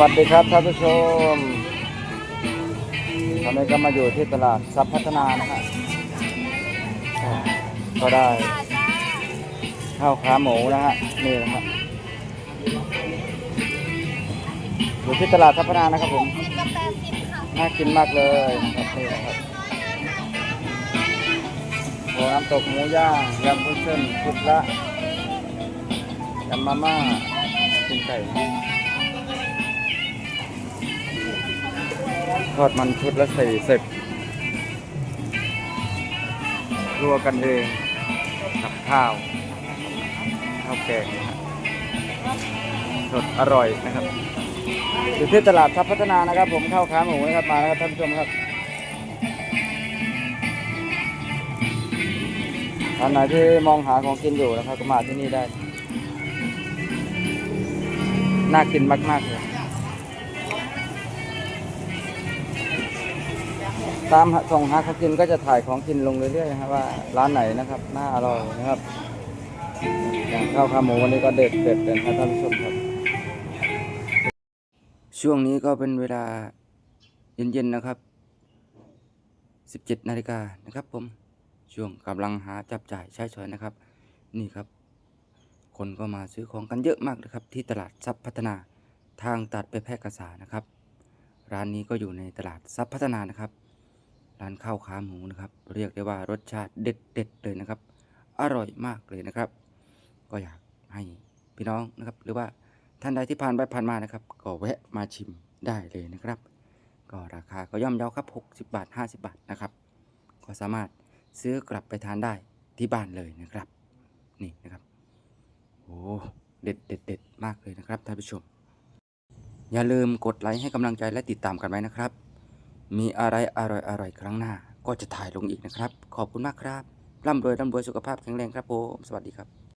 วัสดีครับท่านผู้ชมตอนนี้ก็มาอยู่ที่ตลาดทรัพย์พัฒนานะฮะก็ได้ข้าวขาหมูนะฮะนี่นะฮะอยู่ที่ตลาดทรัพย์พัฒนานะครับผมสิบกับแปดสิบค่ะน่ากินมากเลยนะครับนี่นะครับโอ้น้ำตกหมูย่างยำพุ้นเส้นชุดละยำมาม่ากินไก่ ทอดมันชุดละสี่สิบรัวกันเองกับข้าวข้าวแกงนะฮะสดอร่อยนะครับอยู่ที่ตลาดทัพพัฒนานะครับ ผมเข้าขาหมูนะครับมาแล้วครับท่านผู้ชมครับท่านไหนที่มองหาของกินอยู่นะครับก็มาที่นี่ได้ น่ากินมากๆเลย ตามส่งหาของกินก็จะถ่ายของกินลงเรื่อยๆนะครับว่าร้านไหนนะครับน่าอร่อยนะครับอย่างข้าวขาหมูวันนี้ก็เด็ดเด็ดเลยนะครับท่านผู้ชมครับ ช่วงนี้ก็เป็นเวลาเย็นๆนะครับ 17นาฬิกานะครับ ผมช่วงกำลังหาจับจ่ายใช้สอยนะครับ นี่ครับ คนก็มาซื้อของกันเยอะมากนะครับ ที่ตลาดทรัพย์พัฒนาทางตัดไปแพร่กษานะครับ ร้านนี้ก็อยู่ในตลาดทรัพย์พัฒนานะครับ ร้านข้าวขาหมูนะครับ เรียกได้ว่ารสชาติเด็ดๆเลยนะครับ อร่อยมากเลยนะครับ ก็อยากให้พี่น้องนะครับ หรือว่าท่านใดที่ผ่านไปผ่านมานะครับ ก็แวะมาชิมได้เลยนะครับ ก็ราคาก็ย่อมเยาครับ 60 บาท 50 บาทนะครับ ก็สามารถซื้อกลับไปทานได้ที่บ้านเลยนะครับ นี่นะครับโอ้เด็ดเด็ดเด็ดมากเลยนะครับท่านผู้ชม อย่าลืมกดไลค์ให้กำลังใจและติดตามกันไว้นะครับ มีอะไรอร่อยอร่อยครั้งหน้า ก็จะถ่ายลงอีกนะครับ ขอบคุณมากครับร่ำรวยร่ำรวยสุขภาพแข็งแรงครับผมสวัสดีครับ